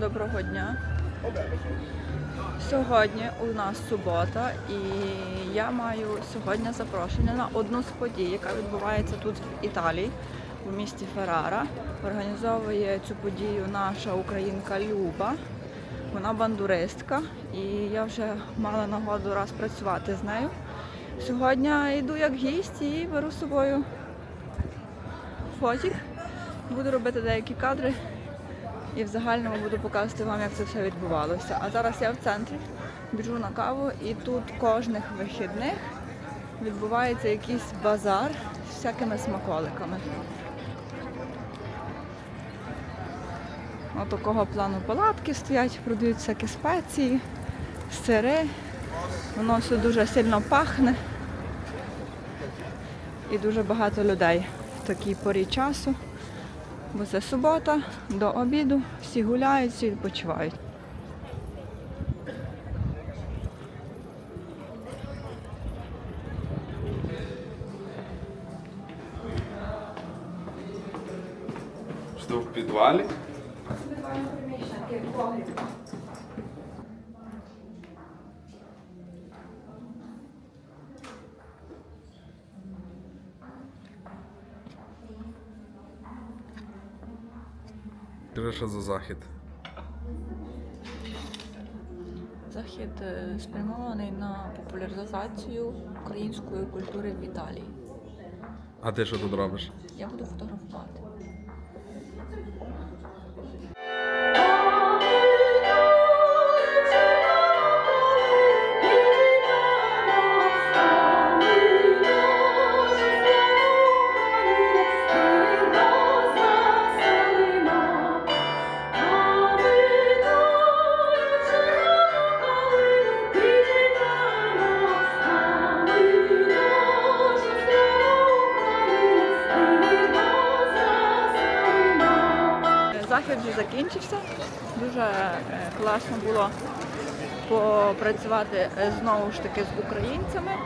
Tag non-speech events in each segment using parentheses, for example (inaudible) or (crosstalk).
Доброго дня. Сьогодні у нас субота, і я маю сьогодні запрошення на одну з подій, яка відбувається тут в Італії, у місті Феррара. Організовує цю подію наша українка Люба. Вона бандуристка, і я вже мала нагоду раз працювати з нею. Сьогодні йду як гість і беру з собою фотик. Буду робити деякі кадри і в загальному буду показувати вам, як це все відбувалося. А зараз я в центрі біжу на каву, і тут кожних вихідних відбувається якийсь базар з всякими смаколиками. Ось такого плану палатки стоять, продають всякі спеції, сири. Воно все дуже сильно пахне. І дуже багато людей в такій порі часу. Бо це субота, до обіду, всі гуляють, всі відпочивають. Що в підвалі? Кажи, що за захід? Захід е, спрямований на популяризацію української культури в Італії. А ти що тут робиш? Я буду фотографувати. Закінчився. Дуже е, класно було попрацювати е, знову ж таки з українцями. Е,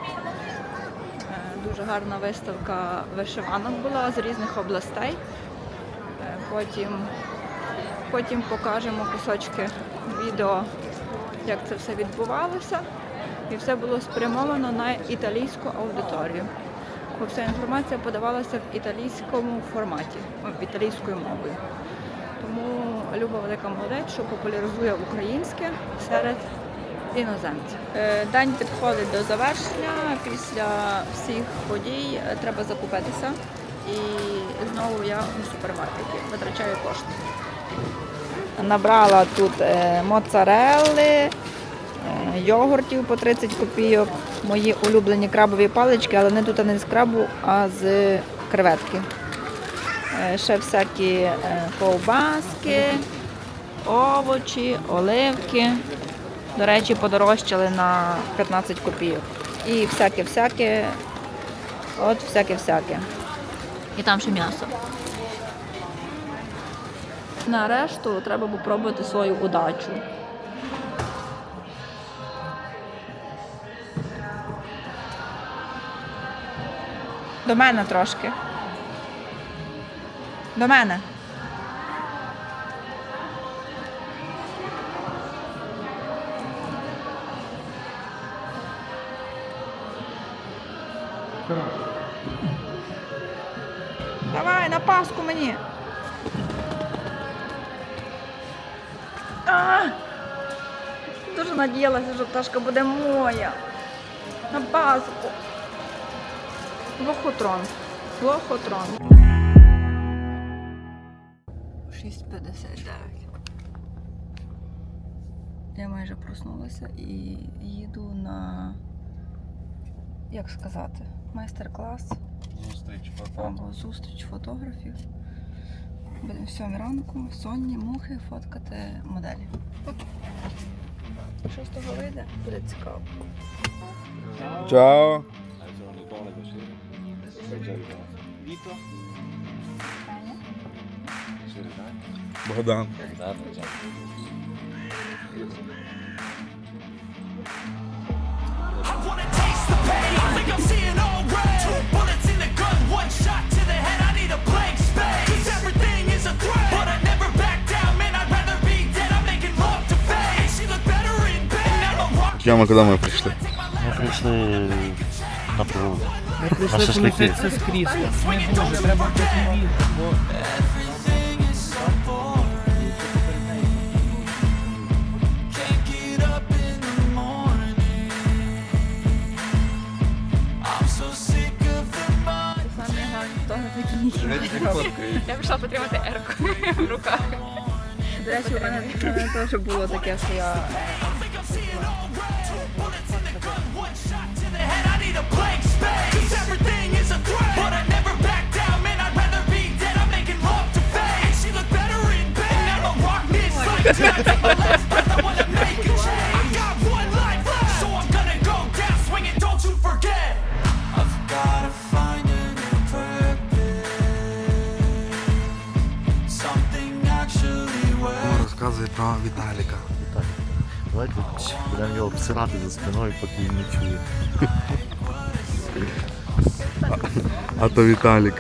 Дуже гарна виставка вишиванок була з різних областей. Потім, потім покажемо кусочки відео, як це все відбувалося. І все було спрямовано на італійську аудиторію. Бо вся інформація подавалася в італійському форматі, в італійською мовою. Люба велика молодець, що популяризує українське серед іноземців. Е, День підходить до завершення. Після всіх подій е, треба закупитися. І знову я у супермаркеті витрачаю кошти. Набрала тут е, моцарелли, йогуртів по 30 копійок, мої улюблені крабові палички, але не тут не з крабу, а з креветки. Е, ще всякі е, ковбаски, овочі, оливки. До речі, подорожчали на 15 копійок. І всяке-всяке, от всяке-всяке. І там ще м'ясо. На решту треба попробувати свою удачу. До мене трошки. До мене. Давай на паску мені. А! Дуже надіялася, що пташка буде моя. На паску. Лохотрон. Лохотрон. 6.59. Я майже проснулася і їду на, як сказати, майстер-клас Зустріч або зустріч фотографів. Будемо в сьомій ранку, сонні, мухи фоткати моделі. Що з того вийде, буде цікаво. Чао. Vito? Богдан. Богдан. Тема, куда мы пришли? Ми прийшли на природу. Ми прийшли На шашлики. положитися з крісла. Не може, треба бути вільно, бо Я пішла потримати ерку (laughs) в руках. До речі, у мене у мене теж було таке, що я (laughs) worth. Розказуй про Віталіка. Так. Давайте будемо його обсирати за спиною, поки він не чує. А то Віталік.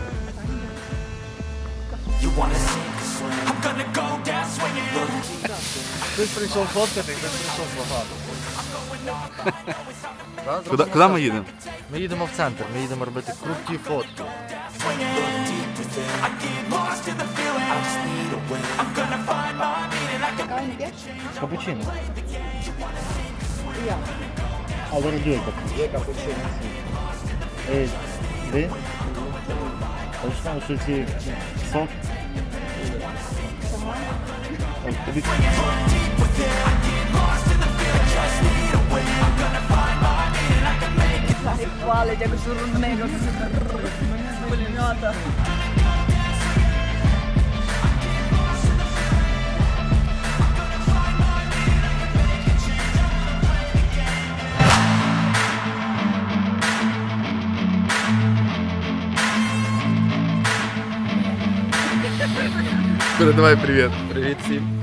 Хтось прийшов фоткати, хтось прийшов знімати. Куди, куди ми їдемо? Ми їдемо в центр, ми їдемо робити круті фотки. Cappuccino. Via. Allora due cappuccini. Due cappuccini, sì. E ve? Alışma usulü sok. Tamam. Bir... Quale, già questo run mega, questo run mega, Передавай привіт. Привіт всім.